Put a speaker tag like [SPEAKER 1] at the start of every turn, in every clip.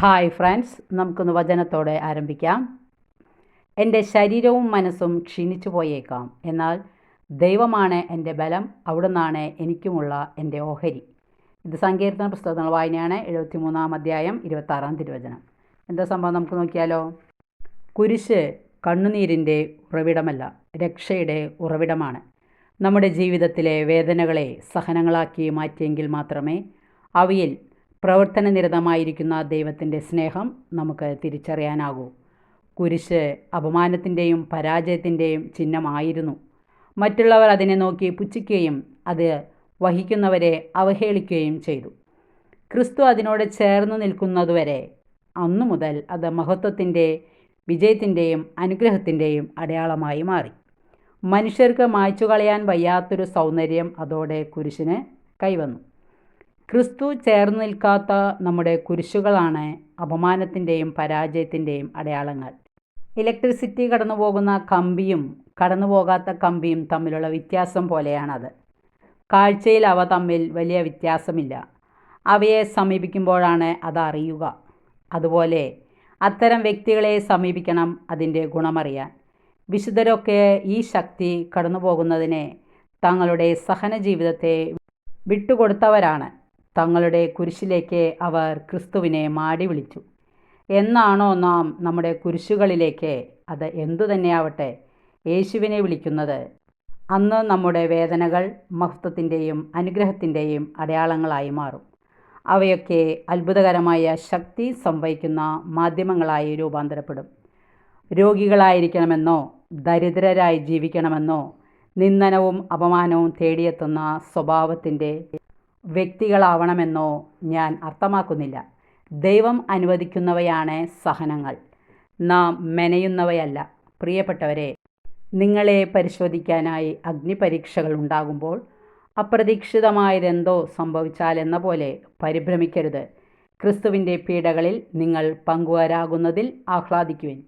[SPEAKER 1] Hi friends നമുക്കൊന്ന് വചനത്തോടെ ആരംഭിക്കാം. എന്റെ ശരീരവും മനസ്സും ക്ഷീണിച്ചു പോയേക്കാം. എന്നാൽ ദൈവമാണ് എന്റെ ബലം അവിടുന്നാണ് എനിക്കുമുള്ള എന്റെ ഓഹരി. ഇത് സങ്കീർത്തന പുസ്തകങ്ങൾ വായനയാണ് എഴുപത്തി മൂന്നാം അധ്യായം ഇരുപത്താറാം തിരുവചനം. എന്താ സംഭവം നമുക്ക് നോക്കിയാലോ? കുരിശ് കണ്ണുനീരിന്റെ ഉറവിടമല്ല രക്ഷയുടെ ഉറവിടമാണ്. നമ്മുടെ ജീവിതത്തിലെ വേദനകളെ സഹനങ്ങളാക്കി മാറ്റിയെങ്കിൽ മാത്രമേ അവയിൽ പ്രവർത്തനനിരതമായിരിക്കുന്ന ദൈവത്തിന്റെ സ്നേഹം നമുക്ക് തിരിച്ചറിയാനാകൂ. കുരിശ് അപമാനത്തിന്റെയും പരാജയത്തിന്റെയും ചിഹ്നമായിരുന്നു. മറ്റുള്ളവർ അതിനെ നോക്കി പുച്ഛിക്കുകയും അത് വഹിക്കുന്നവരെ അവഹേളിക്കുകയും ചെയ്തു. ക്രിസ്തു അതിനോട് ചേർന്ന് നിൽക്കുന്നതുവരെ അന്നു മുതൽ അത് മഹത്വത്തിന്റെ വിജയത്തിന്റെയും അനുഗ്രഹത്തിന്റെയും അടയാളമായി മാറി. മനുഷ്യർക്ക് മായ്ച്ചു കളയാൻ വയ്യാത്തൊരു സൗന്ദര്യം അതോടെ കുരിശിന് കൈവന്നു. ക്രിസ്തു ചേർന്ന് നിൽക്കാത്ത നമ്മുടെ കുരിശുകളാണ് അപമാനത്തിന്റെയും പരാജയത്തിന്റെയും അടയാളങ്ങൾ. ഇലക്ട്രിസിറ്റി കടന്നു പോകുന്ന കമ്പിയും കടന്നു പോകാത്ത കമ്പിയും തമ്മിലുള്ള വ്യത്യാസം പോലെയാണത്. കാഴ്ചയിൽ അവ തമ്മിൽ വലിയ വ്യത്യാസമില്ല. അവയെ സമീപിക്കുമ്പോഴാണ് അതറിയുക അതുപോലെ അത്തരം വ്യക്തികളെ സമീപിക്കണം അതിന്റെ ഗുണമറിയാൻ. വിശുദ്ധരൊക്കെ ഈ ശക്തി കടന്നു പോകുന്നതിനെ തങ്ങളുടെ സഹന ജീവിതത്തെ വിട്ടുകൊടുത്തവരാണ്. തങ്ങളുടെ കുരിശിലേക്ക് അവർ ക്രിസ്തുവിനെ മാടി വിളിച്ചു. എന്നാണോ നാം നമ്മുടെ കുരിശുകളിലേക്ക്? അത് എന്തു തന്നെയാവട്ടെ യേശുവിനെ വിളിക്കുന്നത്. അന്ന് നമ്മുടെ വേദനകൾ മഹത്വത്തിന്റെയും അനുഗ്രഹത്തിന്റെയും അടയാളങ്ങളായി മാറും. അവയൊക്കെ അത്ഭുതകരമായ ശക്തി സംഭവിക്കുന്ന മാധ്യമങ്ങളായി രൂപാന്തരപ്പെടും. രോഗികളായിരിക്കണമെന്നോ ദരിദ്രരായി ജീവിക്കണമെന്നോ നിന്ദനവും അപമാനവും തേടിയെത്തുന്ന സ്വഭാവത്തിന്റെ വ്യക്തികളാവണമെന്നോ ഞാൻ അർത്ഥമാക്കുന്നില്ല. ദൈവം അനുവദിക്കുന്നവയാണ് സഹനങ്ങൾ. നാം മെനയുന്നവയല്ല. പ്രിയപ്പെട്ടവരെ നിങ്ങളെ പരിശോധിക്കാനായി അഗ്നിപരീക്ഷകൾ ഉണ്ടാകുമ്പോൾ അപ്രതീക്ഷിതമായതെന്തോ സംഭവിച്ചാലെന്ന പോലെ പരിഭ്രമിക്കരുത്. ക്രിസ്തുവിന്റെ പീഡകളിൽ നിങ്ങൾ പങ്കുവരാകുന്നതിൽ ആഹ്ലാദിക്കുവിൻ.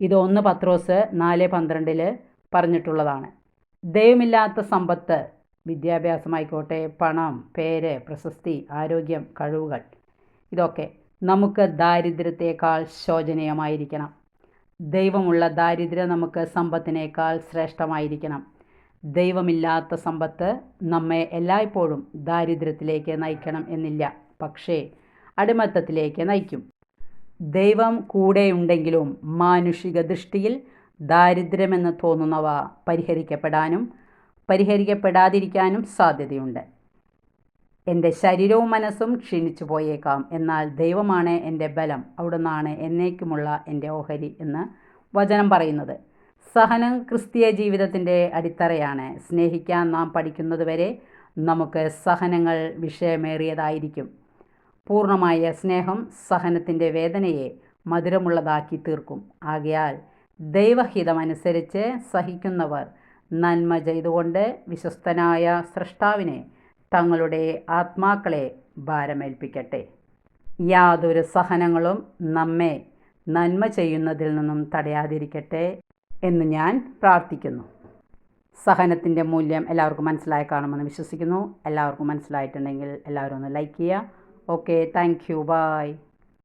[SPEAKER 1] ഇത് ഒന്ന് പത്രോസ് നാല് പന്ത്രണ്ടിൽ പറഞ്ഞിട്ടുള്ളതാണ്. ദൈവമില്ലാത്ത സമ്പത്ത് വിദ്യാഭ്യാസമായിക്കോട്ടെ പണം പേര് പ്രശസ്തി ആരോഗ്യം കഴിവുകൾ. ഇതൊക്കെ നമുക്ക് ദാരിദ്ര്യത്തേക്കാൾ ശോചനീയമായിരിക്കണം. ദൈവമുള്ള ദാരിദ്ര്യം നമുക്ക് സമ്പത്തിനേക്കാൾ ശ്രേഷ്ഠമായിരിക്കണം. ദൈവമില്ലാത്ത സമ്പത്ത് നമ്മെ എല്ലായ്പ്പോഴും ദാരിദ്ര്യത്തിലേക്ക് നയിക്കണം എന്നില്ല പക്ഷേ അടിമത്തത്തിലേക്ക് നയിക്കും. ദൈവം കൂടെയുണ്ടെങ്കിലും മാനുഷിക ദൃഷ്ടിയിൽ ദാരിദ്ര്യമെന്ന് തോന്നുന്നവ പരിഹരിക്കപ്പെടാനും പരിഹരിക്കപ്പെടാതിരിക്കാനും സാധ്യതയുണ്ട്. എന്റെ ശരീരവും മനസ്സും ക്ഷീണിച്ചു പോയേക്കാം. എന്നാൽ ദൈവമാണ് എന്റെ ബലം. അവിടുന്നാണ് എന്നേക്കുമുള്ള എന്റെ ഓഹരി എന്ന് വചനം പറയുന്നത്. സഹനം ക്രിസ്തീയ ജീവിതത്തിന്റെ അടിത്തറയാണ്. സ്നേഹിക്കാൻ നാം പഠിക്കുന്നതുവരെ നമുക്ക് സഹനങ്ങൾ വിഷയമേറിയതായിരിക്കും. പൂർണമായ സ്നേഹം സഹനത്തിന്റെ വേദനയെ മധുരമുള്ളതാക്കി തീർക്കും. ആകയാൽ ദൈവഹിതമനുസരിച്ച് സഹിക്കുന്നവർ നന്മ ചെയ്തുകൊണ്ട് വിശ്വസ്തനായ സൃഷ്ടാവിനെ തങ്ങളുടെ ആത്മാക്കളെ ഭാരമേൽപ്പിക്കട്ടെ. യാതൊരു സഹനങ്ങളും നമ്മെ നന്മ ചെയ്യുന്നതിൽ നിന്നും തടയാതിരിക്കട്ടെ എന്ന് ഞാൻ പ്രാർത്ഥിക്കുന്നു. സഹനത്തിന്റെ മൂല്യം എല്ലാവർക്കും മനസ്സിലായി കാണുമെന്ന് വിശ്വസിക്കുന്നു. എല്ലാവർക്കും മനസ്സിലായിട്ടുണ്ടെങ്കിൽ എല്ലാവരും ഒന്ന് ലൈക്ക് ചെയ്യുക. Okay thank you. ബൈ.